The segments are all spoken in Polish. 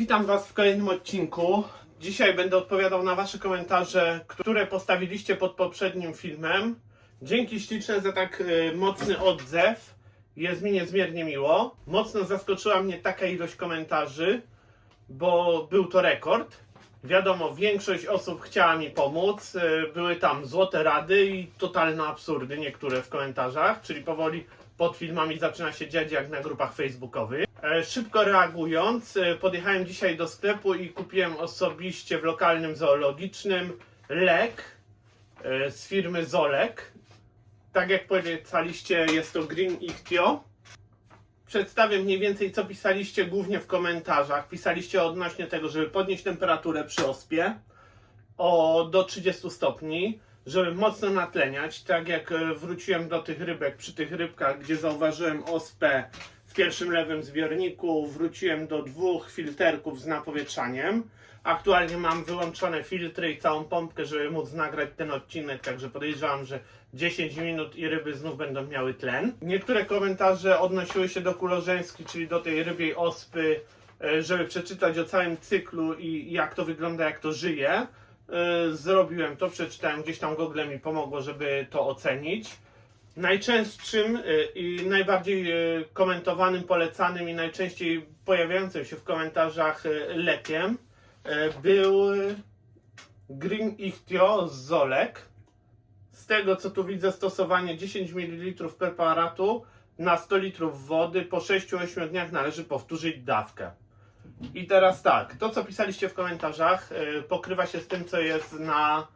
witam Was w kolejnym odcinku. Dzisiaj będę odpowiadał na Wasze komentarze, które postawiliście pod poprzednim filmem. Dzięki śliczne za tak y, mocny odzew. Jest mi niezmiernie miło. Mocno zaskoczyła mnie taka ilość komentarzy, bo był to rekord. Wiadomo, większość osób chciała mi pomóc. y, Były tam złote rady i totalne absurdy niektóre w komentarzach, czyli powoli pod filmami zaczyna się dziać jak na grupach facebookowych. E, Szybko reagując, e, podjechałem dzisiaj do sklepu i kupiłem osobiście w lokalnym zoologicznym lek e, z firmy Zolek. Tak jak polecaliście, jest to Green Ichtio. Przedstawię mniej więcej, co pisaliście głównie w komentarzach. Pisaliście odnośnie tego, żeby podnieść temperaturę przy ospie o do 30 stopni, żeby mocno natleniać. Tak jak e, wróciłem do tych rybek, przy tych rybkach, gdzie zauważyłem ospę w pierwszym lewym zbiorniku, wróciłem do dwóch filterków z napowietrzaniem. Aktualnie mam wyłączone filtry i całą pompkę, żeby móc nagrać ten odcinek, także podejrzewam, że 10 minut i ryby znów będą miały tlen. Niektóre komentarze odnosiły się do kulożeńskiej, czyli do tej rybiej ospy, e, żeby przeczytać o całym cyklu i jak to wygląda, jak to żyje. E, Zrobiłem to, przeczytałem gdzieś tam Google mi pomogło, żeby to ocenić. Najczęstszym y, i najbardziej y, komentowanym, polecanym i najczęściej pojawiającym się w komentarzach y, lekiem był Green Ichtio z Zolek. Z tego co tu widzę, stosowanie 10 ml preparatu na 100 litrów wody po 6-8 dniach należy powtórzyć dawkę. I teraz tak, to co pisaliście w komentarzach pokrywa się z tym, co jest na,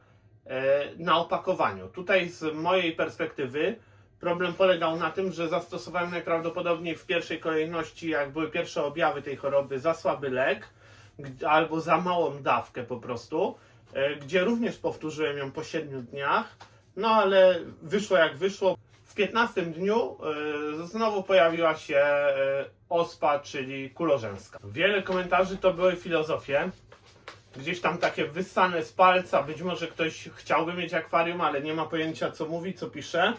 na opakowaniu. Tutaj z mojej perspektywy problem polegał na tym, że zastosowałem najprawdopodobniej w pierwszej kolejności, jak były pierwsze objawy tej choroby, za słaby lek albo za małą dawkę po prostu, y, gdzie również powtórzyłem ją po 7 dniach, no ale wyszło jak wyszło. W 15 dniu y, znowu pojawiła się ospa, czyli kulorzęska. Wiele komentarzy to były filozofie. Gdzieś tam takie wyssane z palca. Być może ktoś chciałby mieć akwarium, ale nie ma pojęcia co mówi, co pisze.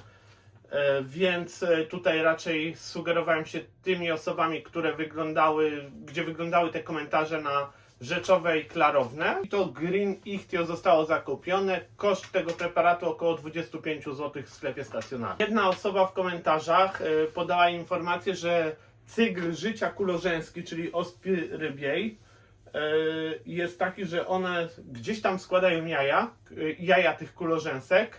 E, Więc e, tutaj raczej sugerowałem się tymi osobami, które wyglądały, gdzie wyglądały te komentarze na rzeczowe i klarowne. I to Green Ichtio zostało zakupione. Koszt tego preparatu około 25 zł w sklepie stacjonarnym. Jedna osoba w komentarzach e, podała informację, że cykl życia kulorzęski, czyli ospy rybiej, jest taki, że one gdzieś tam składają jaja, e, jaja tych kulorzęsek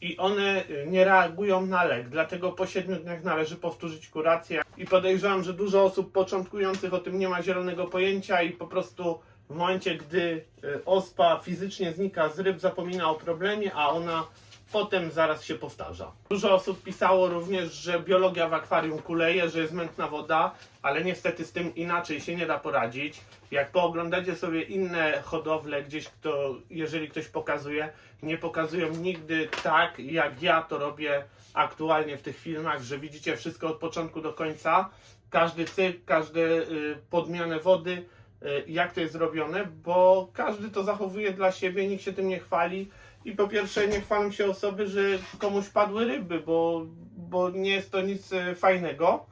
i one nie reagują na lek, dlatego po 7 dniach należy powtórzyć kurację. I podejrzewam, że dużo osób początkujących o tym nie ma zielonego pojęcia i po prostu w momencie, gdy y, ospa fizycznie znika z ryb, zapomina o problemie, a ona potem zaraz się powtarza. Dużo osób pisało również, że biologia w akwarium kuleje, że jest mętna woda, ale niestety z tym inaczej się nie da poradzić. Jak pooglądacie sobie inne hodowle gdzieś, kto, jeżeli ktoś pokazuje, nie pokazują nigdy tak, jak ja to robię aktualnie w tych filmach, że widzicie wszystko od początku do końca, każdy cykl, każde y, podmianę wody, y, jak to jest zrobione, bo każdy to zachowuje dla siebie, nikt się tym nie chwali. I po pierwsze nie chwalą się osoby, że komuś padły ryby, bo, bo nie jest to nic e, fajnego.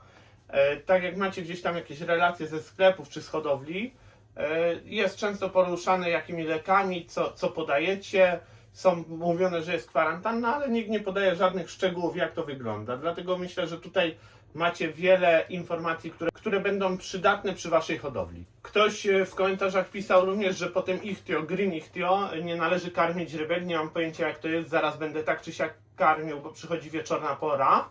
E, tak jak macie gdzieś tam jakieś relacje ze sklepów czy z hodowli, e, jest często poruszane jakimi lekami, co, co podajecie. Są mówione, że jest kwarantanna, ale nikt nie podaje żadnych szczegółów, jak to wygląda. Dlatego myślę, że tutaj macie wiele informacji, które, które będą przydatne przy waszej hodowli. Ktoś e, w komentarzach pisał również, że po tym ichtio, green ichtio, nie należy karmić rybek. Nie mam pojęcia jak to jest, zaraz będę tak czy siak karmił, bo przychodzi wieczorna pora.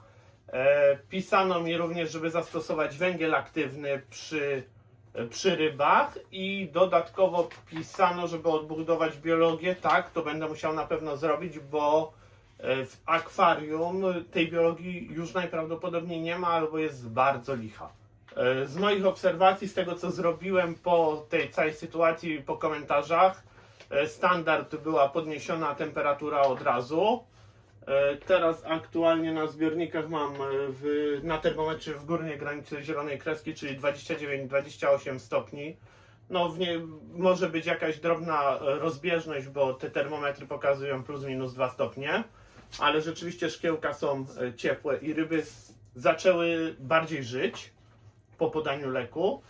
E, pisano mi również, żeby zastosować węgiel aktywny przy, e, przy rybach i dodatkowo pisano, żeby odbudować biologię. Tak, to będę musiał na pewno zrobić, bo e, w akwarium tej biologii już najprawdopodobniej nie ma albo jest bardzo licha. E, Z moich obserwacji, z tego co zrobiłem po tej całej sytuacji, po komentarzach, e, standard była podniesiona temperatura od razu. E, Teraz aktualnie na zbiornikach mam e, w, na termometrze w górnej granicy zielonej kreski, czyli 29-28 stopni. No w nie może być jakaś drobna e, rozbieżność, bo te termometry pokazują plus minus 2 stopnie, ale rzeczywiście szkiełka są ciepłe i ryby zaczęły bardziej żyć po podaniu leku.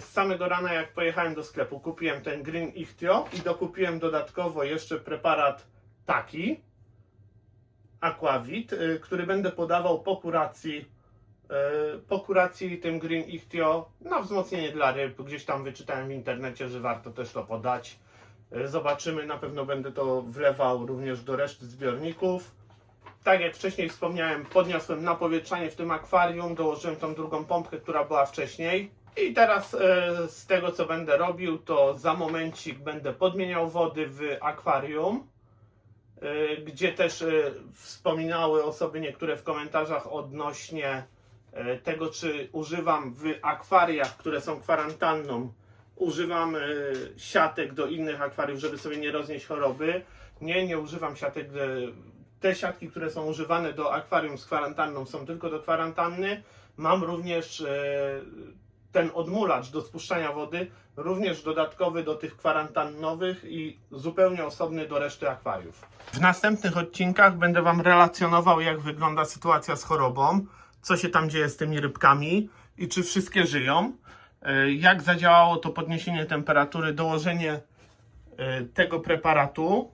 Z samego rana, jak pojechałem do sklepu, kupiłem ten Green Ichtio i dokupiłem dodatkowo jeszcze preparat taki, Aquavit, y, który będę podawał po kuracji, y, po kuracji tym Green Ichtio na wzmocnienie dla ryb. Gdzieś tam wyczytałem w internecie, że warto też to podać. Y, Zobaczymy, na pewno będę to wlewał również do reszty zbiorników. Tak jak wcześniej wspomniałem, podniosłem napowietrzanie w tym akwarium, dołożyłem tą drugą pompkę, która była wcześniej. I teraz z tego co będę robił, to za momencik będę podmieniał wody w akwarium, gdzie też e, wspominały osoby niektóre w komentarzach odnośnie e, tego, czy używam w akwariach, które są kwarantanną, używam e, siatek do innych akwariów, żeby sobie nie roznieść choroby. Nie, nie używam siatek. e, Te siatki, które są używane do akwarium z kwarantanną, są tylko do kwarantanny. Mam również e, ten odmulacz do spuszczania wody, również dodatkowy do tych kwarantannowych i zupełnie osobny do reszty akwariów. W następnych odcinkach będę Wam relacjonował, jak wygląda sytuacja z chorobą, co się tam dzieje z tymi rybkami i czy wszystkie żyją. E, Jak zadziałało to podniesienie temperatury, dołożenie e, tego preparatu.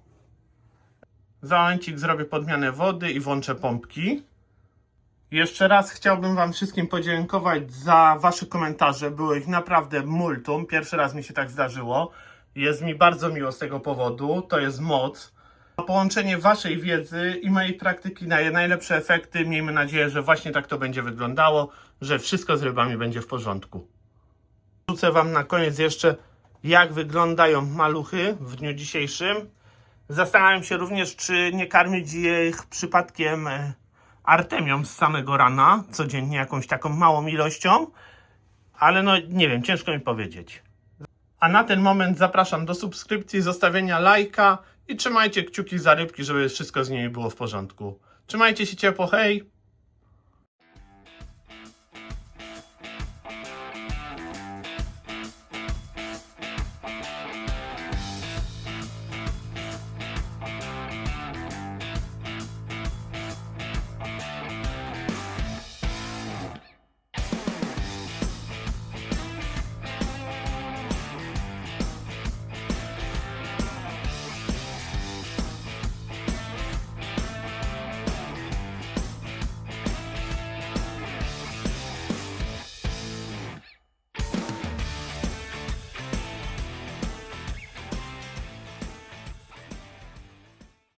Za momencik zrobię podmianę wody i włączę pompki. Jeszcze raz chciałbym Wam wszystkim podziękować za Wasze komentarze. Było ich naprawdę multum. Pierwszy raz mi się tak zdarzyło. Jest mi bardzo miło z tego powodu. To jest moc. Połączenie Waszej wiedzy i mojej praktyki daje najlepsze efekty. Miejmy nadzieję, że właśnie tak to będzie wyglądało, że wszystko z rybami będzie w porządku. Rzucę Wam na koniec jeszcze, jak wyglądają maluchy w dniu dzisiejszym. Zastanawiam się również, czy nie karmić ich przypadkiem e, artemią z samego rana, codziennie jakąś taką małą ilością, ale no nie wiem, ciężko mi powiedzieć. A na ten moment zapraszam do subskrypcji, zostawienia lajka i trzymajcie kciuki za rybki, żeby wszystko z nimi było w porządku. Trzymajcie się ciepło, hej!